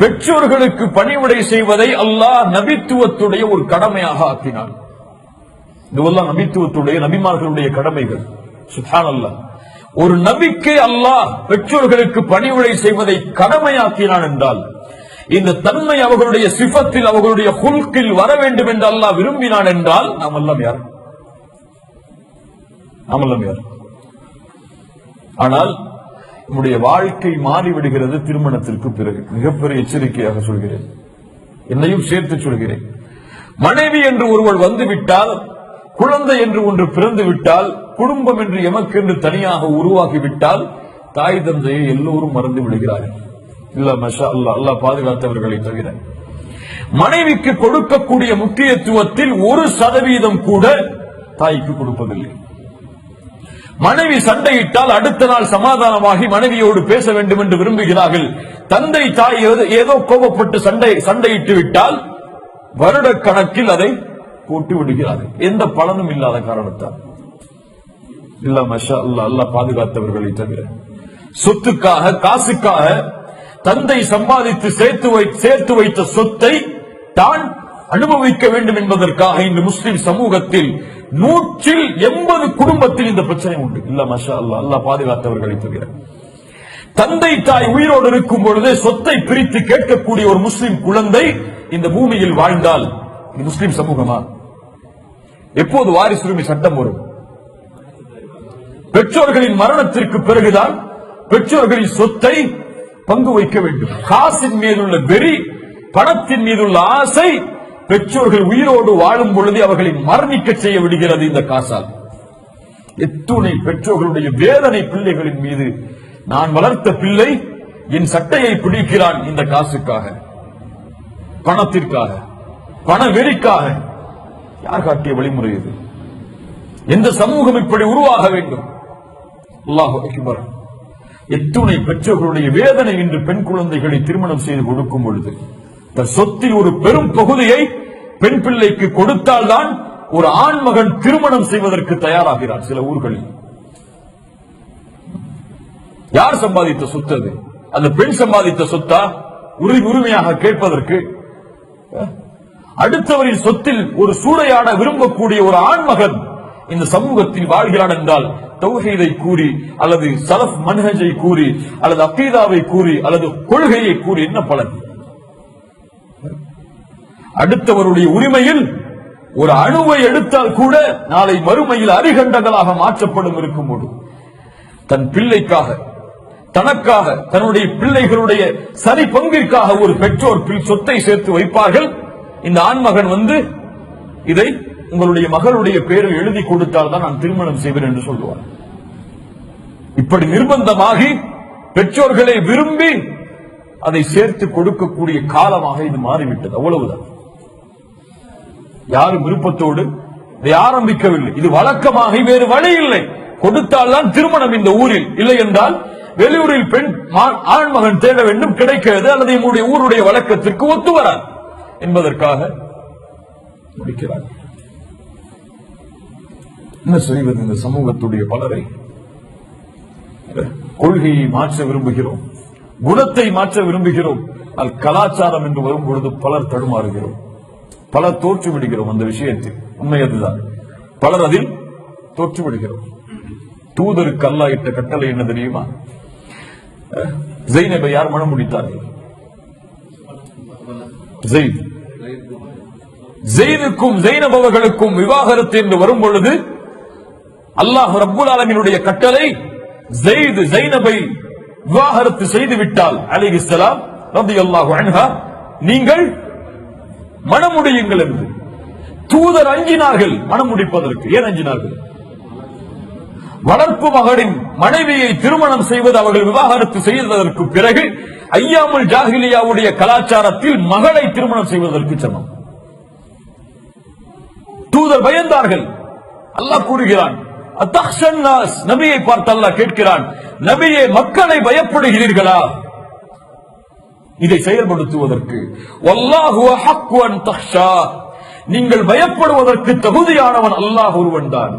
பெற்றோர்களுக்கு பணிவிடை செய்வதை அல்லாஹ் நபித்துவத்துடைய ஒரு கடமையாக ஆக்கினான். இதுவெல்லாம் நபித்துவத்துடைய நபிமார்களுடைய கடமைகள். சுஹான் அல்லாஹ் ஒரு நபிக்கு அல்லாஹ் பெற்றோர்களுக்கு பணிவிடை செய்வதை கடமையாக்கினான் என்றால் இந்த தன்மை அவர்களுடைய சிஃபத்தில் அவர்களுடைய குல்கில் வர வேண்டும் என்று அல்லாஹ் விரும்பினான் என்றால் நாம் எல்லாம் யார்? நாம் எல்லாம் யார்? ஆனால் நம்முடைய வாழ்க்கை மாறிவிடுகிறது திருமணத்திற்கு பிறகு. மிகப்பெரிய எச்சரிக்கையாக சொல்கிறேன். என்னையும் சேர்த்து சொல்கிறேன். மனைவி என்று ஒருவர் வந்துவிட்டால் குழந்தை என்று ஒன்று பிறந்து விட்டால் குடும்பம் என்று எமக்கென்று தனியாக உருவாகிவிட்டால் தாய் தந்தையை எல்லோரும் மறந்து விடுகிறார்கள். இல்ல மஷா அல்லா அல்லாஹ் பாதுகாத்தவர்களை தவிர. மனைவிக்கு கொடுக்கக்கூடிய முக்கியத்துவத்தில் ஒரு சதவீதம் கூட தாய்க்கு கொடுப்பதில்லை. மனைவி சண்டையிட்டால் அடுத்த நாள் சமாதானமாகி மனைவியோடு பேச வேண்டும் என்று விரும்புகிறார்கள். தந்தை தாய் ஏதோ- கோபப்பட்டு சண்டை சண்டையிட்டு விட்டால் வருட கணக்கில் அதை போட்டு விடுகிறார்கள் எந்த பலனும் இல்லாத காரணத்தால். இல்ல மஷா அல்லா அல்ல பாதுகாத்தவர்களை தவிர. சொத்துக்காக காசுக்காக தந்தை சம்பாதித்து சேர்த்து வை சேர்த்து வைத்த சொத்தை தான் அனுபவிக்க வேண்டும் என்பதற்காக இந்த முஸ்லிம் சமூகத்தில் நூற்றில் எண்பது குடும்பத்தில் இந்த பிரச்சனை உண்டு. இல்ல மஷா அல்லா அல்லாஹ் பாதுகாத்தவர்களை தவிர. தந்தை தாய் உயிரோடு இருக்கும் பொழுதே சொத்தை பிரித்து கேட்கக்கூடிய ஒரு முஸ்லிம் குழந்தை இந்த பூமியில் வாழ்ந்தால் இது முஸ்லிம் சமூகமா? எப்போது வாரிசுரிமை சட்டம் வரும்? பெற்றோர்களின் மரணத்திற்கு பிறகுதான் பெற்றோர்களின் சொத்தை பங்கு வைக்க வேண்டும். காசின் மீதுள்ள வெறி பணத்தின் மீதுள்ள ஆசை பெற்றோர்கள் உயிரோடு வாழும் பொழுது அவர்களை மரணிக்க செய்ய விடுகிறது இந்த காசால். எத்துணை பெற்றோர்களுடைய வேதனை பிள்ளைகளின் மீது. நான் வளர்த்த பிள்ளை என் சட்டையை பிடிக்கிறான் இந்த காசுக்காக. பணத்திற்காக பண வெறிக்காக. யார் காட்டிய வழிமுறை இது? எந்த சமூகம் இப்படி உருவாக வேண்டும்? அல்லாஹ் எத்துணை பெற்றோர்களுடைய வேதனை இன்று பெண் குழந்தைகளை திருமணம் செய்து கொடுக்கும் பொழுது. சொத்தில் ஒரு பெரும் பகுதியை பெண் பிள்ளைக்கு கொடுத்தால்தான் ஒரு ஆண் மகன் திருமணம் செய்வதற்கு தயாராகிறார் சில ஊர்களில். யார் சம்பாதித்த சொத்து அது? அந்த பெண் சம்பாதித்த சொத்தா? உரி உரிமையாக கேட்பதற்கு. அடுத்தவரின் சொத்தில் ஒரு சூடையாட விரும்பக்கூடிய ஒரு ஆண்மகன் இந்த சமூகத்தில் வாழ்கிறான் என்றால் தௌஹீதை கூறி அல்லது சலஃப் மன்ஹஜை கூறி அல்லது அக்கீதாவை கூறி அல்லது கொள்கையை கூறி என்ன பலன்? அடுத்தவருடைய உரிமையில் ஒரு அணுவை எடுத்தால் கூட நாளை மறுமையில் அரிகண்டங்களாக மாற்றப்படும் இருக்கும்போது தன் பிள்ளைக்காக தனக்காக தன்னுடைய பிள்ளைகளுடைய சரி பங்கிற்காக ஒரு பெற்றோர் சொத்தை சேர்த்து வைப்பார்கள். இந்த ஆண்மகன் வந்து இதை உங்களுடைய மகளுடைய பேரில் எழுதி கொடுத்தால் தான் நான் திருமணம் செய்வேன் என்று சொல்லுவார். இப்படி நிர்பந்தமாகி பெற்றோர்களை விரும்பி அதை சேர்த்து கொடுக்கக்கூடிய காலமாக இது மாறிவிட்டது. அவ்வளவுதான். யாரும் விருப்பத்தோடு இதை ஆரம்பிக்கவில்லை. இது வழக்கமாக வேறு வழி இல்லை. கொடுத்தால் தான் திருமணம் இந்த ஊரில். இல்லை என்றால் வெளியூரில் பெண் ஆண்- ஆண்மகன் தேட வேண்டும் கிடைக்கிறது அல்லது என்னுடைய ஊருடைய வழக்கத்திற்கு ஒத்து வராது என்பதற்காக முடிக்கிறார். என்ன செய்வது இந்த சமூகத்துடைய பலரை? கொள்கையை மாற்ற விரும்புகிறோம். குணத்தை மாற்ற விரும்புகிறோம். கலாச்சாரம் என்று வரும் பொழுது பலர் தடுமாறுகிறோம். பலர் தோற்று விடுகிறோம் அந்த விஷயத்தில். உண்மை அதுதான். பலர் அதில் தோற்று விடுகிறோம். தூதருக்கு அல்லாஹ் இட்ட கட்டளை என்ன தெரியுமா? ஜெயினபை ஜெய்னபை யார் மனம் முடித்தார்கள்? ஜெயித் ஜெயினுக்கும் ஜெயினப் அவர்களுக்கும் விவாகரத்து என்று வரும் பொழுது அல்லாஹ் ரப்புல் ஆலமினுடைய கட்டளை ஜெயிது ஜைனபை விவாகரத்து செய்து விட்டால் அலைஹிஸ்ஸலாம் அல்லாஹ் அன்ஹா நீங்கள் மனமுடியுங்கள் என்று. தூதர் அஞ்சினார்கள் மனம் முடிப்பதற்கு ஏன் அஞ்சினார்கள்? வளர்ப்பு மகளின் மனைவியை திருமணம் செய்வது அவர்கள் விவாகரத்து செய்ததற்கு பிறகு ஐயாமுல் ஜாஹிலியாவுடைய கலாச்சாரத்தில் மகளை திருமணம் செய்வதற்கு சமம் தூதர் பயந்தார்கள். அல்லாஹ் கூறுகிறான் நபியை பார்த்து அல்லாஹ் கேட்கிறான் நபியை மக்களை பயப்படுகிறீர்களா? இதை செயல்படுத்துவதற்கு. நீங்கள் பயப்படுவதற்கு தகுதியானவன் அல்லாஹ் ஒருவன் தான்.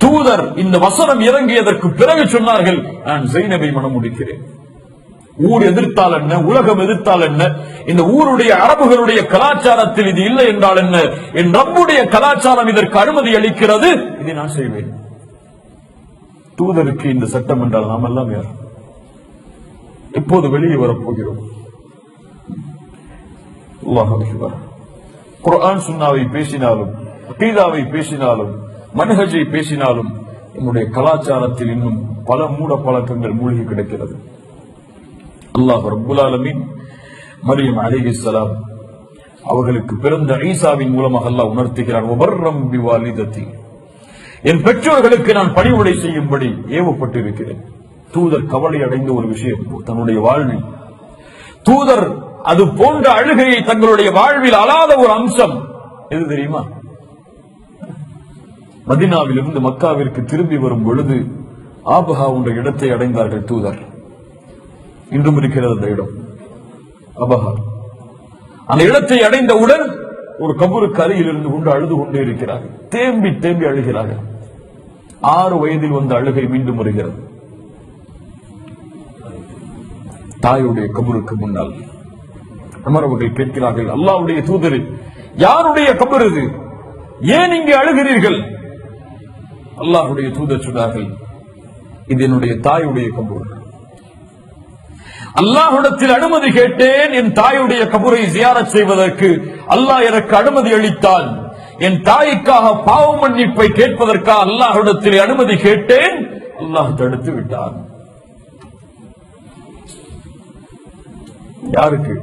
தூதர் இந்த வசனம் இறங்கியதற்கு பிறகு சொன்னார்கள் நான் ஜெய்னபை மனம் முடிக்கிறேன் ஊர் எதிர்த்தால் என்ன உலகம் எதிர்த்தால் என்ன இந்த ஊருடைய அரபுகளுடைய கலாச்சாரத்தில் இது இல்லை என்றால் என்ன என் நம்முடைய கலாச்சாரம் இதற்கு அனுமதி அளிக்கிறது இதை நான் செய்வேன். தூதருக்கு இந்த சட்டம் என்றால் நாம் எல்லாம் யார்? இப்போது வெளியே வரப்போகிறோம். குரான் சுன்னாவை பேசினாலும் அகீதாவை பேசினாலும் மனஹஜை பேசினாலும் என்னுடைய கலாச்சாரத்தில் இன்னும் பல மூட பழக்கங்கள் மூழ்கி கிடக்கிறது. அல்லாஹ் ரப்புல் ஆலமீன் மரியம் அலைஹிஸ்ஸலாம் அவர்களுக்கு பிறந்த ஈசாவின் மூலமாக அல்லாஹ் உணர்த்துகிறான் "வபர்ரம் பிவாலிதத்தி." என் பெற்றோர்களுக்கு நான் பணிவுடை செய்யும்படி ஏவப்பட்டிருக்கிறேன். தூதர் கவலை அடைந்த ஒரு விஷயம் தன்னுடைய வாழ்வில். தூதர் அது போன்ற அழுகையை தங்களுடைய வாழ்வில் அலாத ஒரு அம்சம். எது தெரியுமா? மதினாவிலிருந்து மக்காவிற்கு திரும்பி வரும் பொழுது ஆபஹா என்ற இடத்தை அடைந்தார்கள் தூதர். இன்றும் இருக்கிறது அந்த இடம் அபஹா அந்த இடத்தை அடைந்தவுடன் ஒரு கபுரு அருகில் இருந்து கொண்டு அழுது கொண்டே இருக்கிறார்கள். தேம்பி தேம்பி அழுகிறார்கள். ஆறு வயதில் வந்த அழுகை மீண்டும் வருகிறது. தாயுடைய கபருக்கு முன்னால். அமர் அவர்கள் கேட்கிறார்கள் அல்லாவுடைய தூதர் யாருடைய கபர் இது? ஏன் இங்கே அழுகிறீர்கள்? அல்லாஹுடைய தூதர் சொன்னார்கள் இது என்னுடைய தாயுடைய கபூர். அல்லாஹுடத்தில் அனுமதி கேட்டேன் என் தாயுடைய கபூரை ஜியாரச் செய்வதற்கு. அல்லாஹ் எனக்கு அனுமதி அளித்தான் என் தாய்க்காக பாவ மன்னிப்பை கேட்பதற்காக அல்லாஹுடத்தில் அனுமதி கேட்டேன். அல்லாஹ் தடுத்து விட்டான். யாருக்கு?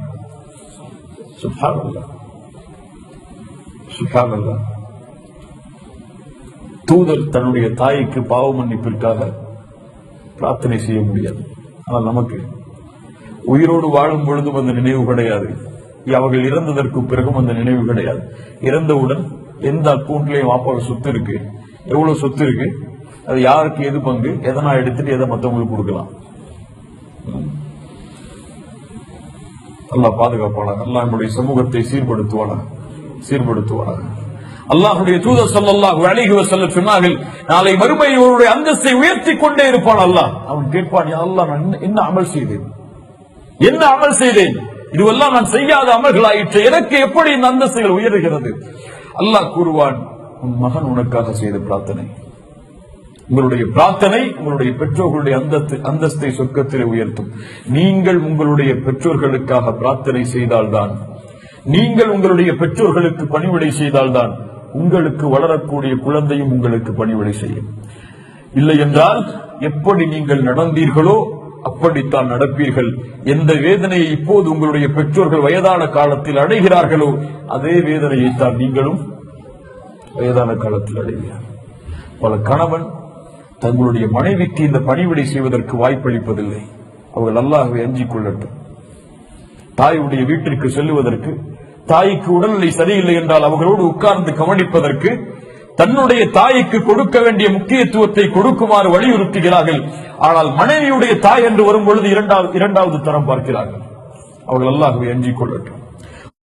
தூதர் தன்னுடைய தாய்க்கு பாவ மன்னிப்பிற்காக பிரார்த்தனை செய்ய முடியாது. ஆனால் நமக்கு உயிரோடு வாழும் பொழுதும் அந்த நினைவு கிடையாது. அவர்கள் இறந்ததற்கு பிறகும் அந்த நினைவு கிடையாது. இறந்தவுடன் எந்த அக்கௌண்ட்லயும் வாப்பாவோட சொத்து இருக்கு? எவ்வளவு சொத்து இருக்கு? அது யாருக்கு எது பங்கு? எதை நான் எடுத்துட்டு எதை மத்தவங்களுக்கு கொடுக்கலாம். அல்லாஹ் பாதுகாப்பானாக. அல்லாஹ் நம்முடைய சமூகத்தை சீர்படுத்துவானாக. சீர்படுத்துவானாக. அல்லாஹுடைய தூதர் ஸல்லல்லாஹு அலைஹி செல்ல சொன்னார்கள் நாளை மறுமை இவருடைய அந்தஸ்தை உயர்த்தி கொண்டே இருப்பான் அல்லாஹ். அவன் கேட்பான் அல்லாஹ் நான் என்ன- என்ன அமல் செய்தேன்? என்ன அமல் செய்தேன்? இதுவெல்லாம் நான் செய்யாத அமல்களாயிற்று எனக்கு எப்படி இந்த அந்தஸ்துகள் உயர்கிறது? அல்லாஹ் கூறுவான் உன் மகன் உனக்காக செய்த பிரார்த்தனை. உங்களுடைய பிரார்த்தனை உங்களுடைய பெற்றோர்களுடைய அந்தஸ்து அந்தஸ்தை சொர்க்கத்திலே உயர்த்தும். நீங்கள் உங்களுடைய பெற்றோர்களுக்காக பிரார்த்தனை செய்தால்தான் நீங்கள் உங்களுடைய பெற்றோர்களுக்கு பணிவிடை செய்தால்தான் உங்களுக்கு வளரக்கூடிய குழந்தையும் உங்களுக்கு பணிவிடை செய்யும். இல்லை என்றால் எப்படி நீங்கள் நடந்தீர்களோ அப்படித்தான் நடப்பீர்கள். எந்த வேதனையை இப்போது உங்களுடைய பெற்றோர்கள் வயதான காலத்தில் அடைகிறார்களோ அதே வேதனையைத்தான் நீங்களும் வயதான காலத்தில் அடைகிறார் பல கணவன் தங்களுடைய மனைவிக்கு இந்த பணிவிடை செய்வதற்கு வாய்ப்பளிப்பதில்லை. அவர்கள் நல்லாகவே அஞ்சிக் கொள்ளட்டும். தாயுடைய வீட்டிற்கு செல்லுவதற்கு தாய்க்கு உடல்நிலை சரியில்லை என்றால் அவர்களோடு உட்கார்ந்து கவனிப்பதற்கு தன்னுடைய தாய்க்கு கொடுக்க வேண்டிய முக்கியத்துவத்தை கொடுக்குமாறு வலியுறுத்துகிறார்கள். ஆனால் மனைவியுடைய தாய் என்று வரும் பொழுது இரண்டாவது இரண்டாவது தரம் பார்க்கிறார்கள். அவர்கள் அல்லாஹ்வை அஞ்சிக் கொள்ளட்டும்.